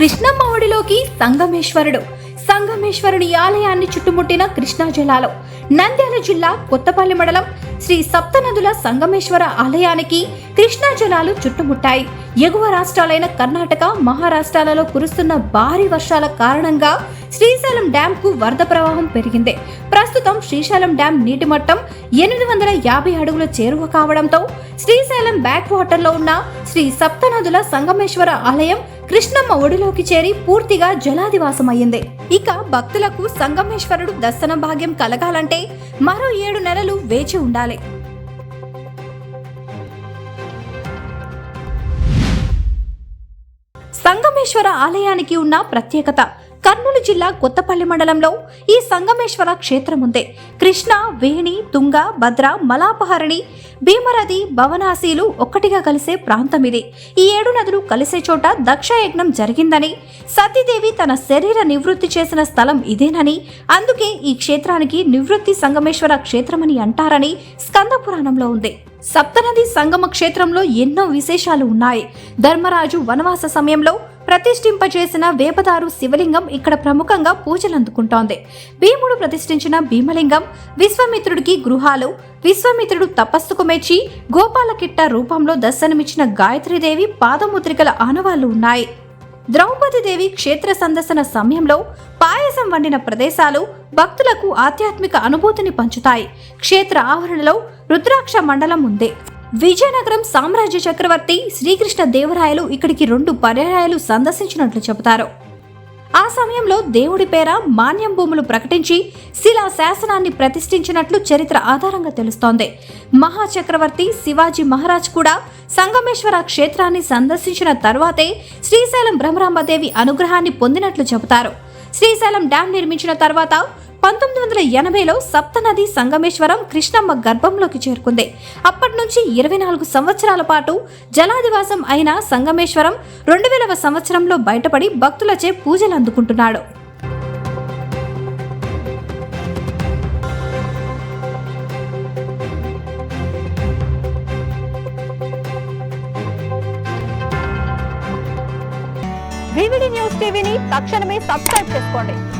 కృష్ణమ్మ ఒడిలోకి సంగమేశ్వరుడు. సంగమేశ్వరుడి ఆలయాన్ని చుట్టుముట్టిన కృష్ణా జలాలు నంద్యాల జిల్లా కొత్తపల్లి మండలం శ్రీ సప్తనదుల సంగమేశ్వర ఆలయానికి కృష్ణా జలాలు చుట్టుముట్టాయి. ఎగువ రాష్ట్రాలైన కర్ణాటక మహారాష్ట్రాలలో కురుస్తున్న భారీ వర్షాల కారణంగా శ్రీశైలం డ్యామ్కు వరద ప్రవాహం పెరిగింది. ప్రస్తుతం శ్రీశైలం డ్యాం నీటి మట్టం ఎనిమిది వందల యాభై అడుగుల చేరువ కావడంతో శ్రీశైలం బ్యాక్ వాటర్లో ఉన్న శ్రీ సప్తనదుల సంగమేశ్వర ఆలయం కృష్ణమ్మ ఒడిలోకి చేరి పూర్తిగా జలాదివాసమయ్యింది. ఇక భక్తులకు సంగమేశ్వరుడు దర్శన భాగ్యం కలగాలంటే మరో ఏడు నెలలు వేచి ఉండాలి. సంగమేశ్వర ఆలయానికి ఉన్న ప్రత్యేకత కర్నూలు జిల్లా కొత్తపల్లి మండలంలో ఈ సంగమేశ్వర క్షేత్రం ఉంది. కృష్ణ వేణి తుంగ భద్ర మలాపహరణి భీమరది భవనాశీలు ఒక్కటిగా కలిసే ప్రాంతం ఇది. ఈ ఏడు నదులు కలిసే చోట దక్షయజ్ఞం జరిగిందని సతీదేవి తన శరీర నివృత్తి చేసిన స్థలం ఇదేనని అందుకే ఈ క్షేత్రానికి నివృత్తి సంగమేశ్వర క్షేత్రమని అంటారని స్కంద పురాణంలో ఉంది. సప్తనది సంగమ క్షేత్రంలో ఎన్నో విశేషాలు ఉన్నాయి. ధర్మరాజు వనవాస సమయంలో ప్రతిష్ఠింపజేసిన వేపదారు శివలింగం ఇక్కడ ప్రముఖంగా పూజలు అందుకుంటోంది భీముడు ప్రతిష్ఠించిన భీమలింగం విశ్వామిత్రుడికి గృహాలు విశ్వామిత్రుడు తపస్సుకు మెచ్చి గోపాలకిట్ట రూపంలో దర్శనమిచ్చిన గాయత్రీదేవి పాదముద్రికల ఆనవాళ్ళు ఉన్నాయి. ద్రౌపదీదేవి క్షేత్ర సందర్శన సమయంలో పాయసం వండిన ప్రదేశాలు భక్తులకు ఆధ్యాత్మిక అనుభూతిని పంచుతాయి. క్షేత్ర ఆవరణలో రుద్రాక్ష మండలం ఉంది. విజయనగరం సామ్రాజ్య చక్రవర్తి శ్రీకృష్ణ దేవరాయలు ఇక్కడికి రెండు పర్యాయాలు సందర్శించినట్లు చెబుతారు. ఆ సమయంలో దేవుడి పేర మాన్యం భూములు ప్రకటించి శిలా శాసనాన్ని ప్రతిష్ఠించినట్లు చరిత్ర ఆధారంగా తెలుస్తోంది. మహాచక్రవర్తి శివాజీ మహారాజ్ కూడా సంగమేశ్వర క్షేత్రాన్ని సందర్శించిన తర్వాతే శ్రీశైలం బ్రహ్మరాంబదేవి అనుగ్రహాన్ని పొందినట్లు చెబుతారు. శ్రీశైలం డ్యాం నిర్మించిన తర్వాత పంతొమ్మిది వందల ఎనభైలో సప్తనది సంగమేశ్వరం కృష్ణమ్మ గర్భంలోకి చేరుకుంది. అప్పటి నుంచి ఇరవై నాలుగు సంవత్సరాల పాటు జలాదివాసం అయిన సంగమేశ్వరం రెండు వేలవ సంవత్సరంలో బయటపడి భక్తులచే పూజలు అందుకుంటున్నాడు. వివిడి న్యూస్ టీవీని తక్షణమే సబ్స్క్రైబ్ చేసుకోండి.